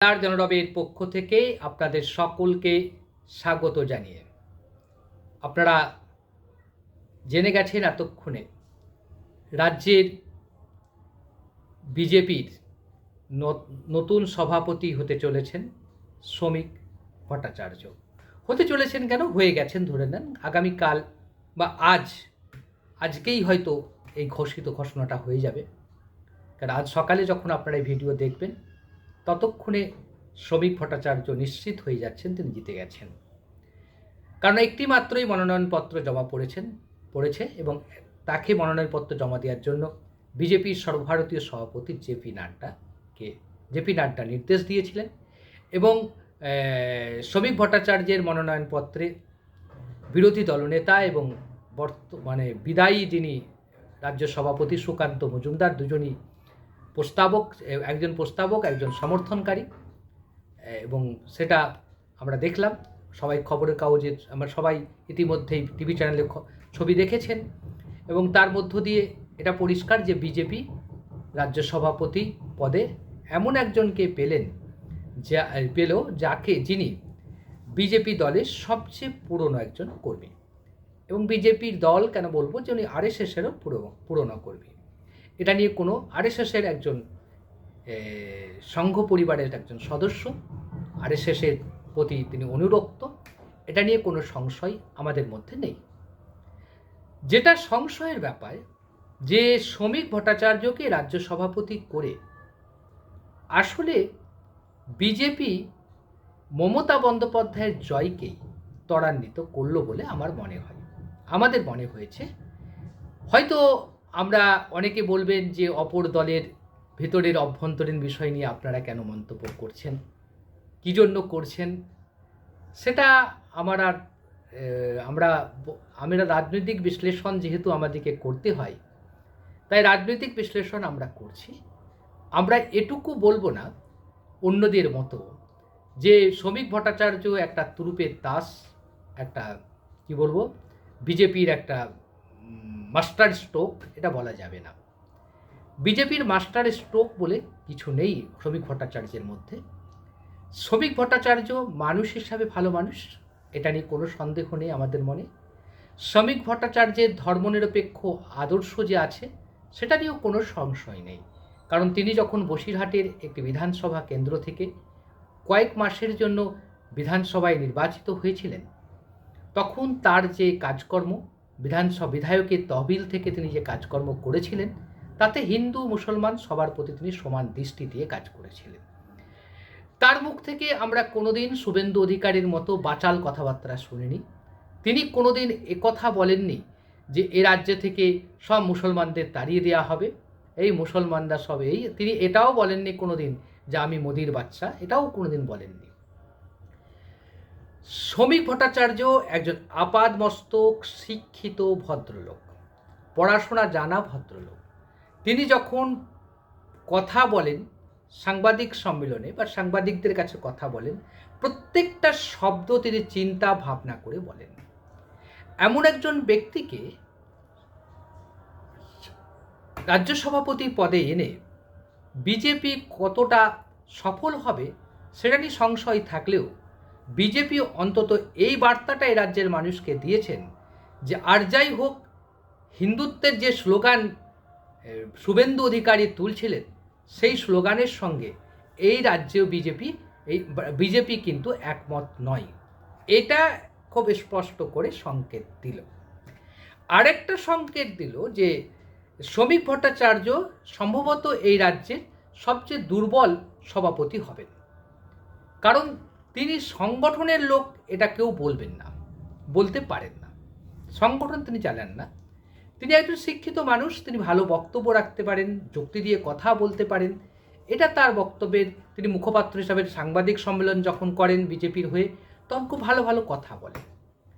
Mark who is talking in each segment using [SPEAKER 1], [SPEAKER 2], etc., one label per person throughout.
[SPEAKER 1] তার জনরবের পক্ষ থেকে আপনাদের সকলকে স্বাগত জানিয়ে। আপনারা জেনে গেছেন এতক্ষণে, রাজ্যের বিজেপির নতুন সভাপতি হতে চলেছেন শ্রমিক ভট্টাচার্য। হতে চলেছেন কেন? হয়ে গেছেন ধরে নেন, আগামীকাল বা আজ, আজকেই হয়তো এই ঘোষিত ঘোষণাটা হয়ে যাবে। কারণ আজ সকালে যখন আপনারা এই ভিডিও দেখবেন ততক্ষণে শ্রমিক ভট্টাচার্য নিশ্চিত হয়ে যাচ্ছেন, তিনি জিতে গেছেন। কারণ একটি মাত্রই মনোনয়নপত্র জমা পড়েছেন, পড়েছে এবং তাকে মনোনয়নপত্র জমা দেওয়ার জন্য বিজেপির সর্বভারতীয় সভাপতি জেপি নাড্ডাকে জেপি নাড্ডা নির্দেশ দিয়েছিলেন এবং শ্রমিক ভট্টাচার্যের মনোনয়নপত্রে বিরোধী দলনেতা এবং বর্তমানে বিদায়ী যিনি রাজ্য সভাপতি সুকান্ত মজুমদার দুজনই প্রস্তাবক, একজন প্রস্তাবক, একজন সমর্থনকারী, এবং সেটা আমরা দেখলাম। সবাই খবরের কাগজে, আমরা সবাই ইতিমধ্যেই টিভি চ্যানেলে ছবি দেখেছেন। এবং তার মধ্য দিয়ে এটা পরিষ্কার যে বিজেপি রাজ্য সভাপতি পদে এমন একজনকে পেলেন, যা, পেল যাকে যিনি বিজেপি দলের সবচেয়ে পুরনো একজন কর্মী। এবং বিজেপির দল কেন বলব যে উনি আরএসএসেরও পুরনো পুরনো কর্মী। এটা নিয়ে কোনো আরএসএসের একজন সংঘ পরিবারের একজন সদস্য, আরএসএসের প্রতি তিনি অনুরক্ত, এটা নিয়ে কোনো সংশয় আমাদের মধ্যে নেই। যেটা সংশয়ের ব্যাপার, যে শ্রমিক ভট্টাচার্যকে রাজ্য সভাপতি করে আসলে বিজেপি মমতা বন্দ্যোপাধ্যায়ের জয়কেই ত্বরান্বিত করল বলে আমার মনে হয়। আমাদের মনে হয়েছে, হয়তো আমরা অনেকে বলবেন যে অপর দলের ভেতরের অভ্যন্তরীণ বিষয় নিয়ে আপনারা কেন মন্তব্য করছেন? কী জন্য করছেন? সেটা আমার আর আমরা আমরা রাজনৈতিক বিশ্লেষণ যেহেতু আমাদেরকে করতে হয়, তাই রাজনৈতিক বিশ্লেষণ আমরা করছি। আমরা এটুকু বলব না, অন্যদের মতো, যে শ্রমিক ভট্টাচার্য একটা তুরুপের তাস একটা, কি বলব, বিজেপির একটা মাস্টার স্ট্রোক এটা বলা যাবে না। বিজেপির মাস্টার স্ট্রোক বলে কিছু নেই শ্রমিক ভট্টাচার্যের মধ্যে। শ্রমিক ভট্টাচার্য মানুষ হিসাবে ভালো মানুষ, এটা নিয়ে কোনো সন্দেহ নেই আমাদের মনে। শ্রমিক ভট্টাচার্যের ধর্মনিরপেক্ষ আদর্শ যে আছে, সেটা নিয়েও কোনো সংশয় নেই। কারণ তিনি যখন বসিরহাটের একটি বিধানসভা কেন্দ্র থেকে কয়েক মাসের জন্য বিধানসভায় নির্বাচিত হয়েছিলেন, তখন তার যে কাজকর্ম বিধানসভা বিধায়কের তহবিল থেকে তিনি যে কাজকর্ম করেছিলেন, তাতে হিন্দু, মুসলমান সবার প্রতি তিনি সমান দৃষ্টি দিয়ে কাজ করেছিলেন। তার মুখ থেকে আমরা কোনোদিন শুভেন্দু অধিকারীর মতো বাচাল কথাবার্তা শুনিনি। তিনি কোনোদিন একথা বলেননি যে এ রাজ্য থেকে সব মুসলমানদের তাড়িয়ে দেওয়া হবে। এই মুসলমানরা সব এই, তিনি এটাও বলেননি কোনোদিন যে আমি মোদির বাচ্চা এটাও কোনোদিন বলেননি। শ্রমিক ভট্টাচার্য একজন আপাদ মস্তক শিক্ষিত ভদ্রলোক, পড়াশোনা জানা ভদ্রলোক। তিনি যখন কথা বলেন, সাংবাদিক সম্মেলনে বা সাংবাদিকদের কাছে কথা বলেন, প্রত্যেকটা শব্দ তিনি চিন্তা ভাবনা করে বলেন। এমন একজন ব্যক্তিকে রাজ্য সভাপতি পদে এনে বিজেপি কতটা সফল হবে, সেটা নিয়ে সংশয় থাকলেও বিজেপি অন্তত এই বার্তাটা এই রাজ্যের মানুষকে দিয়েছেন যে আর যাই হোক, হিন্দুত্বের যে স্লোগান শুভেন্দু অধিকারী তুলছিলেন, সেই স্লোগানের সঙ্গে এই রাজ্যেও বিজেপি, এই বিজেপি কিন্তু একমত নয়। এটা খুব স্পষ্ট করে সংকেত দিল। আরেকটা সংকেত দিল যে শ্রমিক ভট্টাচার্য সম্ভবত এই রাজ্যের সবচেয়ে দুর্বল সভাপতি হবেন। কারণ তিনি সংগঠনের লোক, এটা কেউ বলবেন না, বলতে পারেন না। সংগঠন তিনি চালান না। তিনি একজন শিক্ষিত মানুষ, তিনি ভালো বক্তব্য রাখতে পারেন, যুক্তি দিয়ে কথা বলতে পারেন। এটা তার বক্তব্যের, তিনি মুখপাত্র হিসাবে সাংবাদিক সম্মেলন যখন করেন বিজেপির হয়ে, তখন খুব ভালো ভালো কথা বলেন।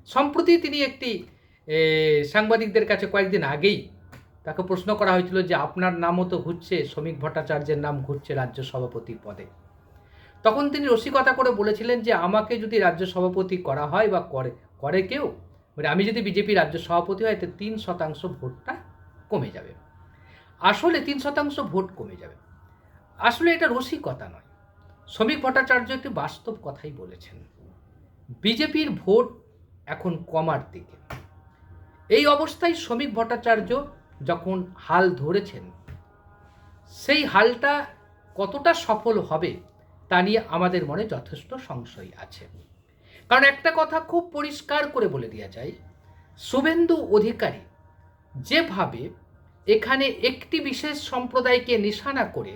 [SPEAKER 1] সম্প্রতি তিনি একটি সাংবাদিকদের কাছে কয়েকদিন আগেই তাকে প্রশ্ন করা হয়েছিল যে আপনার নামও তো ঘুরছে, শ্রমিক ভট্টাচার্যের নাম ঘুরছে রাজ্য সভাপতি পদে। তখন তিনি রসিকতা করে বলেছিলেন যে, আমাকে যদি রাজ্য সভাপতি করা হয় বা করে করে কেউ মানে আমি যদি বিজেপি রাজ্য সভাপতি হয় তাহলে তিন শতাংশ ভোটটা কমে যাবে। আসলে তিন শতাংশ ভোট কমে যাবে। আসলে এটা রসিকতা নয়। শ্রমিক ভট্টাচার্য একটি বাস্তব কথাই বলেছেন। বিজেপির ভোট এখন কমার দিকে। এই অবস্থায় শ্রমিক ভট্টাচার্য যখন হাল ধরেছেন, সেই হালটা কতটা সফল হবে তা নিয়ে আমাদের মনে যথেষ্ট সংশয় আছে। কারণ একটা কথা খুব পরিষ্কার করে বলে দেওয়া যায়, শুভেন্দু অধিকারী যেভাবে এখানে একটি বিশেষ সম্প্রদায়কে নিশানা করে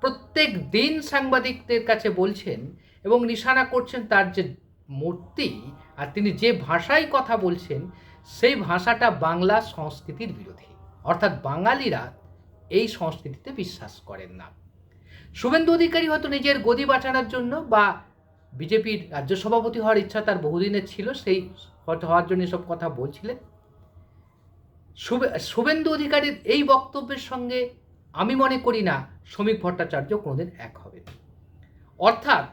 [SPEAKER 1] প্রত্যেক দিন সাংবাদিকদের কাছে বলছেন এবং নিশানা করছেন তার যে মূর্তি আর তিনি যে ভাষায় কথা বলছেন, সেই ভাষাটা বাংলা সংস্কৃতির বিরোধী। অর্থাৎ বাঙালিরা এই সংস্কৃতিতে বিশ্বাস করেন না। শুভেন্দু অধিকারী হয়তো নিজের গদি বাঁচানোর জন্য বা বিজেপির রাজ্য সভাপতি হওয়ার ইচ্ছা তার বহুদিনের ছিল, সেই হয়তো হওয়ার জন্য সব কথা বলছিলেন। শুভে- শুভেন্দু অধিকারীর এই বক্তব্যের সঙ্গে আমি মনে করি না শ্রমিক ভট্টাচার্য কোনোদিন এক হবে। অর্থাৎ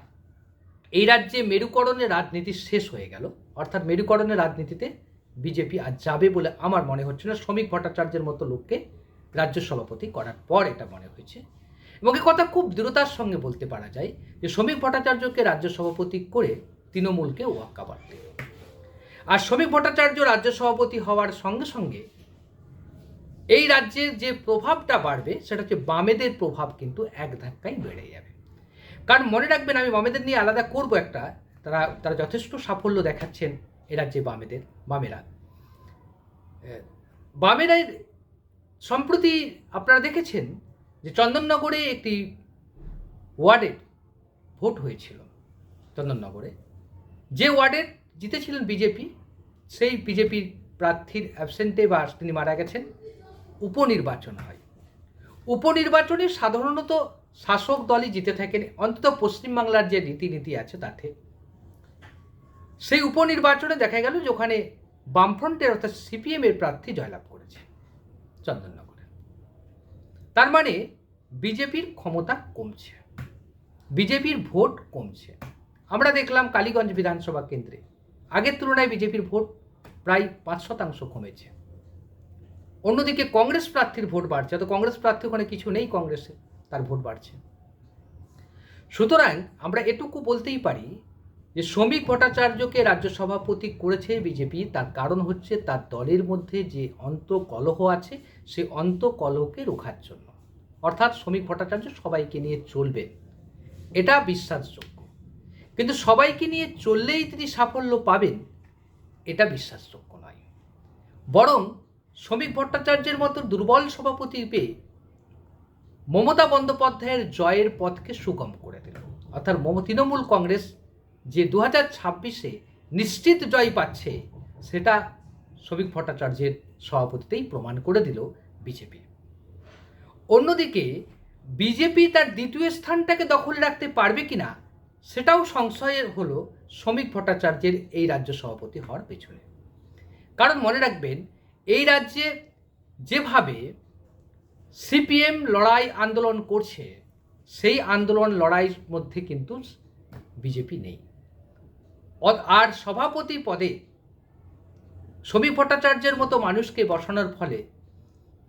[SPEAKER 1] এই রাজ্যে মেরুকরণের রাজনীতি শেষ হয়ে গেল। অর্থাৎ মেরুকরণের রাজনীতিতে বিজেপি আর যাবে বলে আমার মনে হচ্ছে না। শ্রমিক ভট্টাচার্যের মতো লোককে রাজ্য সভাপতি করার পর এটা মনে হয়েছে। এবং এ কথা খুব দৃঢ়তার সঙ্গে বলতে পারা যায় যে শ্রমিক ভট্টাচার্যকে রাজ্য সভাপতি করে তৃণমূলকে ওয়াক্কা বাড়তে আর শ্রমিক ভট্টাচার্য রাজ্য সভাপতি হওয়ার সঙ্গে সঙ্গে এই রাজ্যের যে প্রভাবটা বাড়বে সেটা হচ্ছে বামেদের প্রভাব কিন্তু এক ধাক্কায় বেড়ে যাবে। কারণ মনে রাখবেন আমি বামেদের নিয়ে আলাদা করব একটা তারা তারা যথেষ্ট সাফল্য দেখাচ্ছেন এ রাজ্যে বামেদের বামেরা। এ, বামেরা সম্প্রতি আপনারা দেখেছেন যে চন্দননগরে একটি ওয়ার্ডের ভোট হয়েছিল, চন্দননগরে। যে ওয়ার্ডের জিতেছিলেন বিজেপি, সেই বিজেপির প্রার্থীর অ্যাবসেন্টে বা তিনি মারা গেছেন। উপনির্বাচন হয়। উপনির্বাচনে সাধারণত শাসক দলই জিতে থাকেন। অন্তত পশ্চিমবাংলার যে রীতিনীতি আছে তাতে। সেই উপনির্বাচনে দেখা গেল যে ওখানে বামফ্রন্টের অর্থাৎ সিপিএমের প্রার্থী জয়লাভ করেছে চন্দননগরে। তার মানে বিজেপির ক্ষমতা কমছে, বিজেপির ভোট কমছে। আমরা দেখলাম কালীগঞ্জ বিধানসভা কেন্দ্রে, আগের তুলনায় বিজেপির ভোট প্রায় পাঁচ শতাংশ কমেছে। অন্যদিকে কংগ্রেস প্রার্থীর ভোট বাড়ছে, তো কংগ্রেস প্রার্থী ওখানে কিছু নেই, কংগ্রেসে তার ভোট বাড়ছে। সুতরাং আমরা এটুকু বলতেই পারি যে শ্রমিক ভট্টাচার্যকে রাজ্য সভাপতি করেছে বিজেপি, তার কারণ হচ্ছে তার দলের মধ্যে যে অন্তকলহ আছে সেই অন্তকলহকে রোখার জন্য। অর্থাৎ শ্রমিক ভট্টাচার্য সবাইকে নিয়ে চলবেন এটা বিশ্বাসযোগ্য। কিন্তু সবাইকে নিয়ে চললেই তিনি সাফল্য পাবেন, এটা বিশ্বাসযোগ্য নয়। বরং শ্রমিক ভট্টাচার্যের মতো দুর্বল সভাপতি পেয়ে মমতা বন্দ্যোপাধ্যায়ের জয়ের পথকে সুগম করে দিল। অর্থাৎ তৃণমূল কংগ্রেস যে দু হাজার ছাব্বিশে নিশ্চিত জয় পাচ্ছে, সেটা শ্রমিক ভট্টাচার্যের সভাপতিতেই প্রমাণ করে দিল বিজেপি। অন্যদিকে, বিজেপি তার দ্বিতীয় স্থানটাকে দখলে রাখতে পারবে কিনা, সেটাও সংশয়ের হলো শ্রমিক ভট্টাচার্যের এই রাজ্য সভাপতি হওয়ার পেছনে। কারণ মনে রাখবেন, এই রাজ্যে যেভাবে সিপিএম লড়াই আন্দোলন করছে, সেই আন্দোলন লড়াইয়ের মধ্যে কিন্তু বিজেপি নেই। আর সভাপতি পদে শ্রমিক ভট্টাচার্যের মতো মানুষকে বসানোর ফলে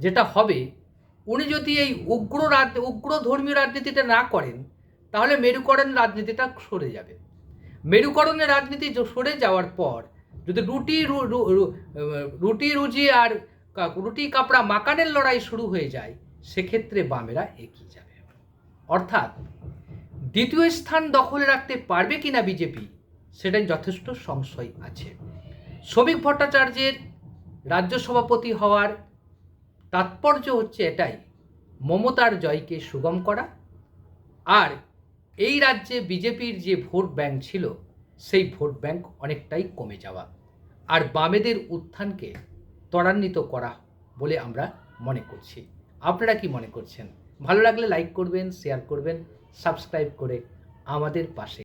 [SPEAKER 1] যেটা হবে, উনি যদি এই উগ্র রাজ, উগ্র ধর্মীয় রাজনীতিটা না করেন, তাহলে মেরুকরণ রাজনীতিটা সরে যাবে। মেরুকরণের রাজনীতি সরে যাওয়ার পর যদি রুটি রুটি রুজি আর রুটি কাপড়া মাকানের লড়াই শুরু হয়ে যায়, সেক্ষেত্রে বামেরা এগিয়ে যাবে। অর্থাৎ দ্বিতীয় স্থান দখলে রাখতে পারবে কিনা বিজেপি সেটাই যথেষ্ট সংশয় আছে। শ্রমিক ভট্টাচার্যের রাজ্য সভাপতি হওয়ার তাৎপর্য হচ্ছে এটাই, মমতার জয়কে সুগম করা। আর এই রাজ্যে বিজেপির যে ভোট ব্যাংক ছিল, সেই ভোট ব্যাংক অনেকটাই কমে যাওয়া। আর বামেদের উত্থানকে ত্বরান্বিত করা বলে আমরা মনে করছি। আপনারা কি মনে করছেন? ভালো লাগলে লাইক করবেন শেয়ার করবেন সাবস্ক্রাইব করে আমাদের পাশে